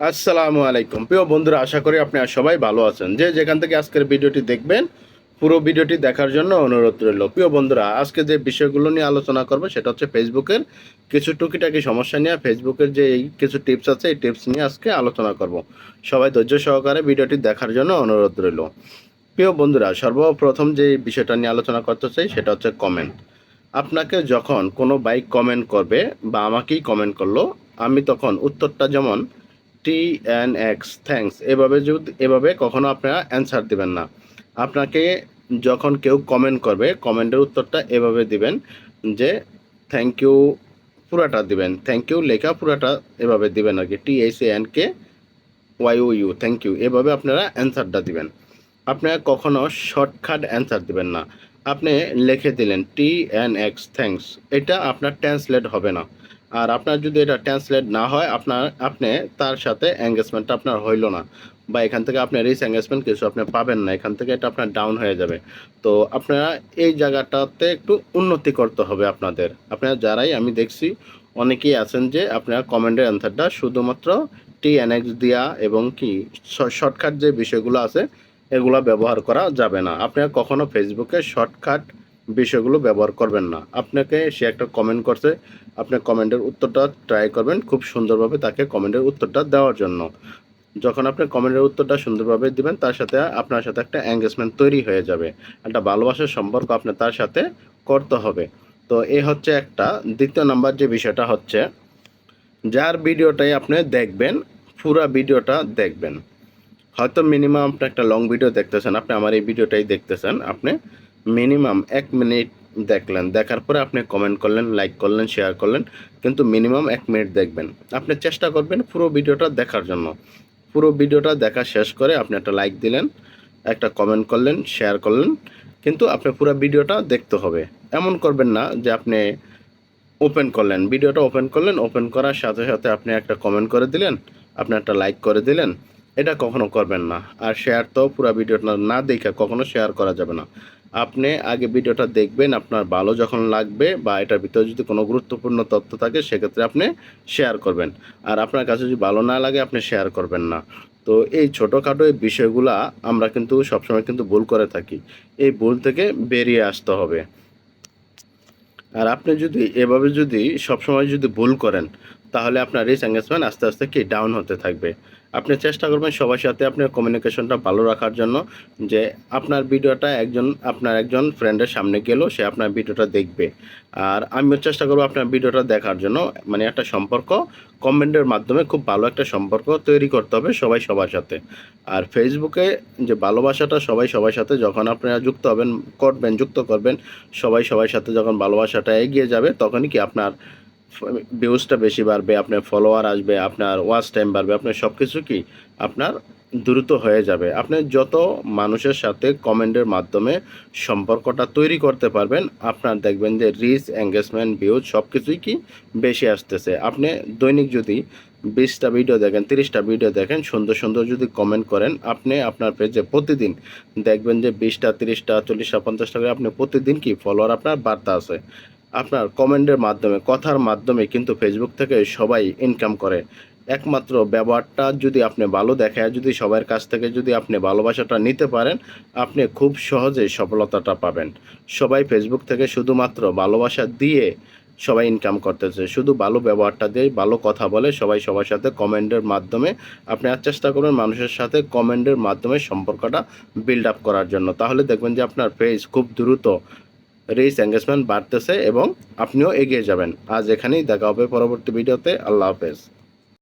আসসালামু আলাইকুম। প্রিয় বন্ধুরা, আশা করি আপনারা সবাই ভালো আছেন। যে যেখান থেকে আজকের ভিডিওটি দেখবেন, পুরো ভিডিওটি দেখার জন্য অনুরোধ রইল। প্রিয় বন্ধুরা, আজকে যে বিষয়গুলো নিয়ে আলোচনা করব, সেটা হচ্ছে ফেসবুকের কিছু টুকিটাকি সমস্যা নিয়ে ফেসবুকের যে এই কিছু টিপস আছে, এই টিপস নিয়ে আজকে আলোচনা করব। সবাই ধৈর্য সহকারে ভিডিওটি দেখার জন্য অনুরোধ রইল। প্রিয় বন্ধুরা, সর্বপ্রথম যে বিষয়টা নিয়ে আলোচনা করতে চাই, সেটা হচ্ছে কমেন্ট আপনাকে যখন কোনো বাইক কমেন্ট করবে বা আমাকেই কমেন্ট করল, আমি তখন উত্তরটা যেমন টি এন এক্স থ্যাঙ্কস এভাবে যদি, এভাবে কখনো আপনারা অ্যান্সার দিবেন না। আপনাকে যখন কেউ কমেন্ট করবে কমেন্টের উত্তরটা এভাবে দিবেন যে থ্যাংক ইউ পুরাটা দিবেন। থ্যাংক ইউ লেখা পুরাটা এভাবে দিবেন আর কি। T S N K Y U thank you এভাবে আপনারা অ্যান্সারটা দিবেন। আপনারা কখনো শর্টকাট অ্যান্সার দিবেন না। আপনি লিখে দিলেন টি এন এক্স থ্যাঙ্কস এটা আপনার ট্রান্সলেট হবে না। আর আপনার যদি এটা ট্রান্সলেট না হয়, আপনার, আপনি তার সাথে এঙ্গেজমেন্টটা আপনার হইল না বা এখান থেকে আপনি রিস এঙ্গেজমেন্ট কিছু আপনি পাবেন না, এখান থেকে এটা আপনার ডাউন হয়ে যাবে। তো আপনারা এই জায়গাটাতে একটু উন্নতি করতে হবে আপনাদের। আপনারা যারাই, আমি দেখছি অনেকেই আছেন যে আপনারা কমেন্টের অ্যান্সারটা শুধুমাত্র টি এনএক্স দিয়া এবং কি শর্টকাট যে বিষয়গুলো আছে, এগুলো ব্যবহার করা যাবে না। আপনারা কখনো ফেসবুকে শর্টকাট বিষয়গুলো ব্যবহার করবেন না। আপনাকে সে একটা কমেন্ট করছে, আপনি কমেন্টের উত্তরটা ট্রাই করবেন খুব সুন্দরভাবে তাকে কমেন্টের উত্তরটা দেওয়ার জন্য। যখন আপনি কমেন্টের উত্তরটা সুন্দরভাবে দিবেন, তার সাথে আপনার সাথে একটা এঙ্গেজমেন্ট তৈরি হয়ে যাবে। একটা ভালোবাসার সম্পর্ক আপনি তার সাথে করতে হবে। তো এই হচ্ছে একটা। দ্বিতীয় নাম্বার যে বিষয়টা হচ্ছে, যার ভিডিওটাই আপনি দেখবেন, পুরা ভিডিওটা দেখবেন। হয়তো মিনিমাম আপনি একটা লং ভিডিও দেখতেছেন, আপনি আমার এই ভিডিওটাই দেখতেছেন, আপনি মিনিমাম এক মিনিট দেখলেন। দেখার পরে আপনি কমেন্ট করলেন লাইক করলেন শেয়ার করলেন, কিন্তু মিনিমাম এক মিনিট দেখবেন। আপনি চেষ্টা করবেন পুরো ভিডিওটা দেখার জন্য। পুরো ভিডিওটা দেখা শেষ করে আপনি একটা লাইক দিলেন, একটা কমেন্ট করলেন শেয়ার করলেন, কিন্তু আপনি পুরো ভিডিওটা দেখতে হবে। এমন করবেন না যে আপনি ওপেন করলেন। ভিডিওটা ওপেন করলেন ওপেন করার সাথে সাথে আপনি একটা কমেন্ট করে দিলেন, আপনি একটা লাইক করে দিলেন। এটা কখনো করবেন না। আর শেয়ার তো পুরো ভিডিওটা না দেখে কখনো শেয়ার করা যাবে না। আপনি আগে ভিডিওটা দেখবেন, আপনার ভালো যখন লাগবে বা এটার ভিতরে যদি কোনো গুরুত্বপূর্ণ তথ্য থাকে, সেক্ষেত্রে আপনি শেয়ার করবেন। আর আপনার কাছে যদি ভালো না লাগে, আপনি শেয়ার করবেন না। তো এই ছোটোখাটো এই বিষয়গুলা আমরা কিন্তু সবসময় কিন্তু ভুল করে থাকি। এই ভুল থেকে বেরিয়ে আসতে হবে। আর আপনি যদি এভাবে যদি সবসময় যদি ভুল করেন তাহলে আপনার রিচ এঙ্গেজমেন্ট আস্তে আস্তে কি ডাউন হতে থাকবে। আপনি চেষ্টা করবেন সবার সাথে আপনার কমিউনিকেশনটা ভালো রাখার জন্য, যে আপনার ভিডিওটা একজন, আপনার একজন ফ্রেন্ডের সামনে গেলেও সে আপনার ভিডিওটা দেখবে। আর আমিও চেষ্টা করব আপনার ভিডিওটা দেখার জন্য মানে একটা সম্পর্ক কমেন্টের মাধ্যমে খুব ভালো একটা সম্পর্ক তৈরি করতে হবে সবাই সবার সাথে। আর ফেসবুকে যে ভালোবাসাটা সবাই সবার সাথে যখন আপনারা যুক্ত হবেন, করবেন, যুক্ত করবেন, সবাই সবার সাথে যখন ভালোবাসাটা এগিয়ে যাবে, তখনই কি আপনার ভিউজটা বেশি বাড়বে, আপনার ফলোয়ার আসবে, আপনার ওয়াচ টাইম বাড়বে, আপনার সব কিছু কি আপনার দ্রুত হয়ে যাবে। আপনি যত মানুষের সাথে কমেন্টের মাধ্যমে সম্পর্কটা তৈরি করতে পারবেন, আপনার দেখবেন যে রিচ এঙ্গেজমেন্ট ভিউজ সব কিছুই কি বেশি আসতেছে। আপনি দৈনিক যদি বিশটা ভিডিও দেখেন, তিরিশটা ভিডিও দেখেন, সুন্দর সুন্দর যদি কমেন্ট করেন, আপনি আপনার পেজে প্রতিদিন দেখবেন যে বিশটা, তিরিশটা, চল্লিশটা, পঞ্চাশটা করে আপনি প্রতিদিন কি ফলোয়ার আপনার বার্তা আছে। আপনার কমেন্টের মাধ্যমে, কথার মাধ্যমে কিন্তু ফেসবুক থেকে সবাই ইনকাম করে। একমাত্র ব্যবহারটা যদি আপনি ভালো দেখায়, যদি সবার কাছ থেকে যদি আপনি ভালোবাসাটা নিতে পারেন, আপনি খুব সহজেই সফলতাটা পাবেন। সবাই ফেসবুক থেকে শুধুমাত্র ভালোবাসা দিয়ে সবাই ইনকাম করতেছে। শুধু ভালো ব্যবহারটা দিয়ে ভালো কথা বলে সবাই সবার সাথে কমেন্টের মাধ্যমে আপনি আর চেষ্টা করবেন মানুষের সাথে কমেন্টের মাধ্যমে সম্পর্কটা বিল্ড আপ করার জন্য। তাহলে দেখবেন যে আপনার পেজ খুব দ্রুত রিচ এঙ্গেজমেন্ট বাড়তেছে এবং আপনিও এগিয়ে যাবেন। আজ এখানেই দেখা হবে পরবর্তী ভিডিওতে। আল্লাহ হাফেজ।